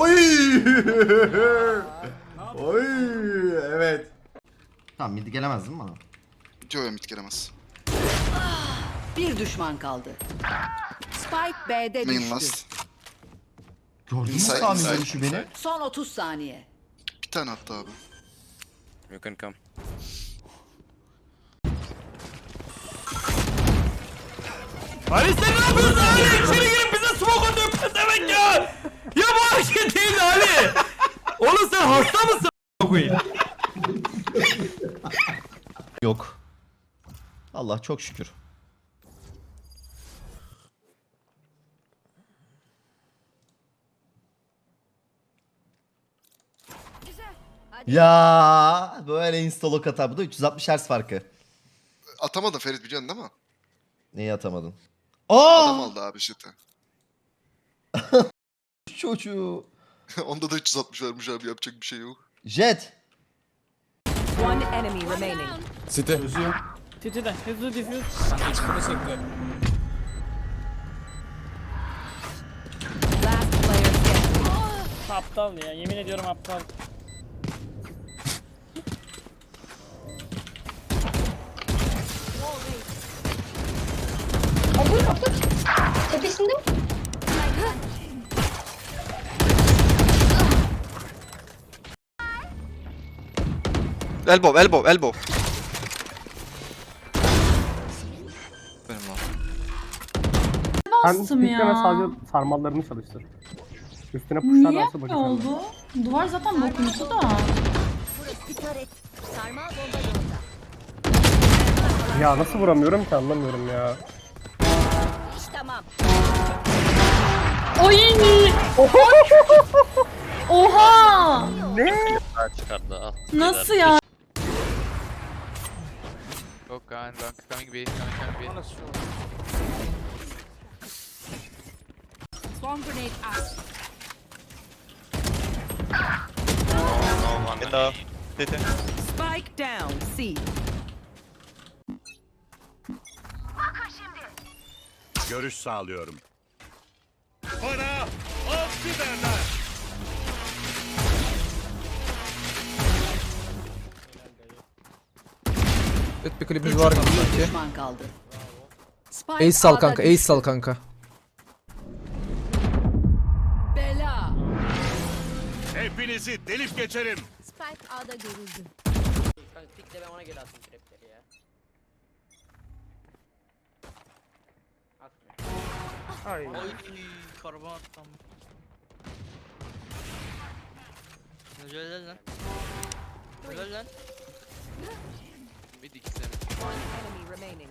Oy! Oy! Evet. Tamam midi gelemez değil mi bana? Diyor mit gelemez. Bir düşman kaldı. Spike B'de Main düştü. last. Gördün mü Inside, Sami inside, görüşü beni? Son 30 saniye. Bir tane attı abi. You can come. Ali sen ne yapıyorsun Ali? İçeri girip bize smoke atıyor demek ya. Ya bu hareket değil Ali. Oğlum sen hasta mısın? koyayım? Yok. Allah çok şükür. Ya böyle instalok atar. Bu da 360 Hz farkı. Atamadın Ferit biliyorsun değil mi? Neyi atamadın? Adam Aa! aldı abi şiti. Çocuğu. Onda da 360 vermiş abi yapacak bir şey yok. Jet. One enemy remaining. City. Titiden hızlı diffuse. Last player standing. Aptal ya yemin ediyorum aptal. Tepesinde. Elbow, elbow, elbow. Benim lan. Bastım ya. sadece sarmallarını çalıştır. Üstüne puşlar Niye varsa öyle bacak oldu? Duvar zaten dokundu da. Ya nasıl vuramıyorum ki anlamıyorum ya. Oy! Oha! çıkardı al. Nasıl ya? Go Kaan, long, coming B, coming, coming B. Swarm grenade out. Window. City. Spike down. C. Görüş sağlıyorum. Bana avcı derler. Evet bir klibimiz var sanki. düşman kaldı. Spike Ace sal A'da kanka, ace düştü. sal kanka. Bela. Hepinizi delip geçerim. Spike A'da görüldü. Pikle ben ona göre attım trapleri ya. Ay. Oy karbon attım. Güzel lan. Güzel lan. Mid ikisi. One enemy remaining.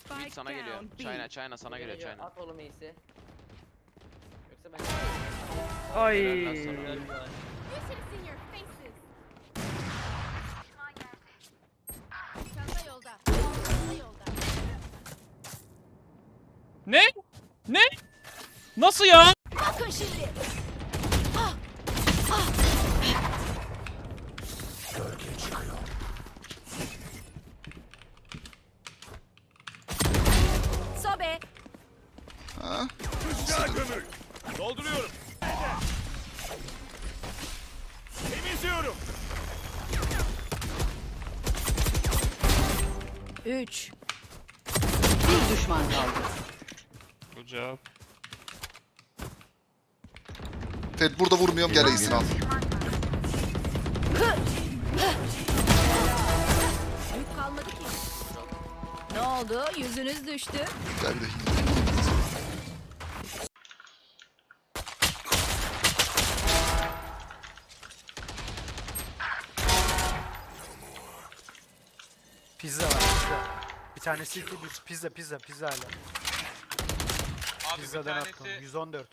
Spike Mid sana geliyor. down, B. China, China sana geliyor China. At oğlum iyisi. Yoksa ben... Ay. Ne? Ne? Nasıl ya? Sobe. Ha? Dolduruyorum. Temizliyorum. 3. Bir düşman kaldı. Good job. Ferit burada vurmuyorum gel iyisin al. Ne oldu? Yüzünüz düştü. Bir de. Pizza var pizza. Bir tanesi iki, bir pizza pizza pizza hala. Pizzadan attım. 114.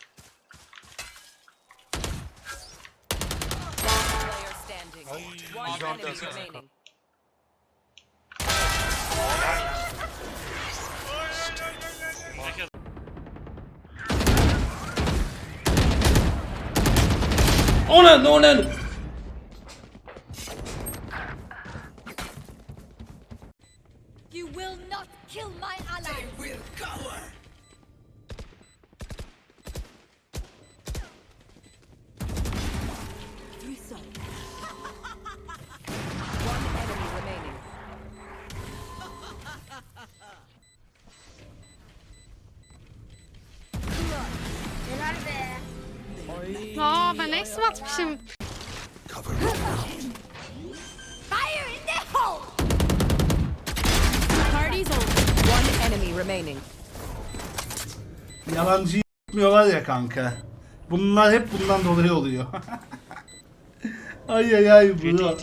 Player standing. One güzel enemy remaining. O ne? O ne? You will not kill my Aa ben eksi atmışım. Fire in the hole! Party's over. One enemy remaining. Yalancı yapmıyorlar ya kanka. Bunlar hep bundan dolayı oluyor. ay ay ay bro.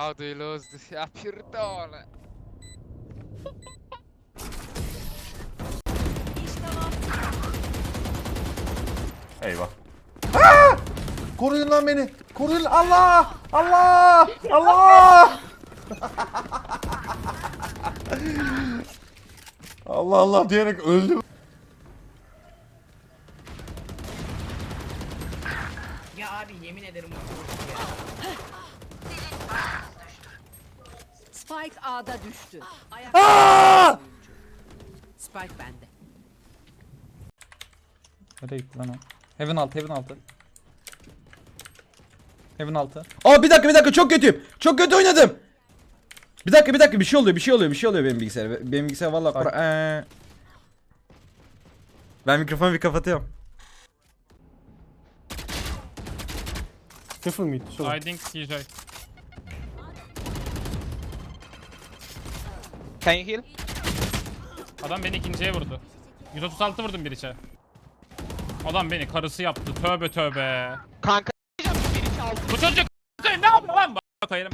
How do you lose this? Ya pirdole. Eyvah. Aa! Koruyun lan beni. Koruyun Allah! Allah! Allah! Allah Allah diyerek öldüm. Spike A'da düştü. Ayakta oyuncu. Spike bende. Nereye gitti lan o? Heaven altı, Heaven altı. Heaven altı. Aa bir dakika bir dakika çok kötüyüm. Çok kötü oynadım. Bir dakika bir dakika bir şey oluyor bir şey oluyor bir şey oluyor benim bilgisayar. Benim bilgisayar valla kura- Eee. Ben mikrofonu bir kapatıyorum. Sıfır mıydı? Şu I think Can you heal? Adam beni ikinciye vurdu. 136 vurdum bir içe. Adam beni karısı yaptı. Tövbe tövbe. Kanka. Bu çocuk ne yapıyor lan? Bak koyarım.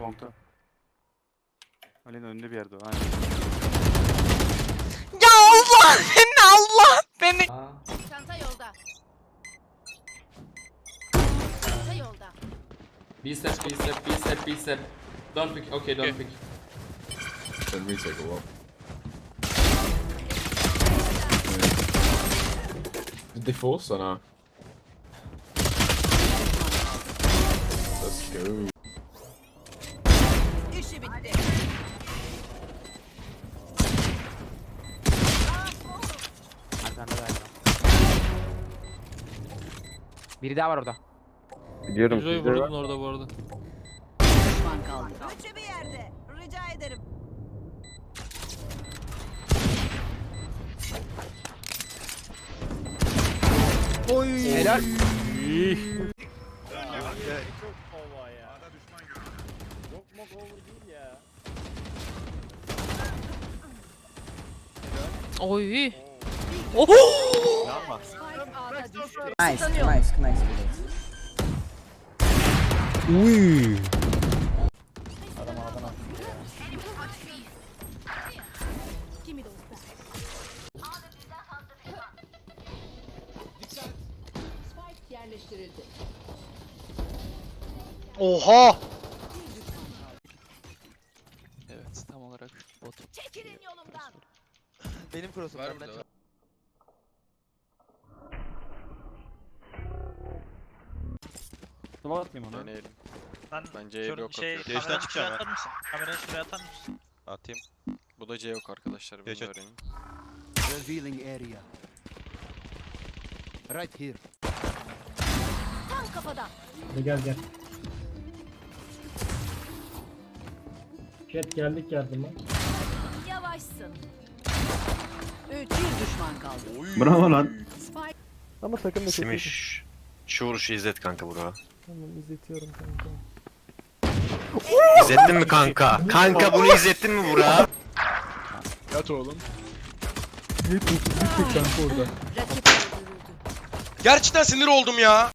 Long'da. Ali'nin önünde bir yerde o. Aynen. Ya Allah beni Allah beni. Çanta yolda. Çanta yolda. Bir step, bir step, bir step, bir step. Don't pick, okay, don't pick. Then we take a walk. Did they force or not? Let's go. İşi bitti. Biri daha var orada. Biliyorum. TJ'yi sizde var. vurdun orada bu arada. Düşman kaldı. Üçü bir yerde. Rica ederim. Helal. Oy. Spike A'da düştü. Nice, nice, nice. Kimi dostlar? Spike yerleştirildi. Oha! Cross'um var burada. Sıva atmayayım ona. Deneyelim. Ben Bence yok şey, atıyor. kameranı Değişten şuraya atar mısın? Kameranı şuraya atar mısın? Atayım. Bu da C yok arkadaşlar. Bunu da öğrenin. Revealing area. Right here. Tam kafadan. Gel gel. Cat geldik yardıma. Yavaşsın. Üç. Bir düşman kaldı. Bravo lan. Spike Ama sakın da Simiş. Şu vuruşu izlet kanka bura. Tamam izletiyorum kanka. İzlettin mi kanka? Kanka bunu izlettin mi bura? Yat oğlum. Bir kanka orada. rakip öldürüldü. Gerçekten sinir oldum ya.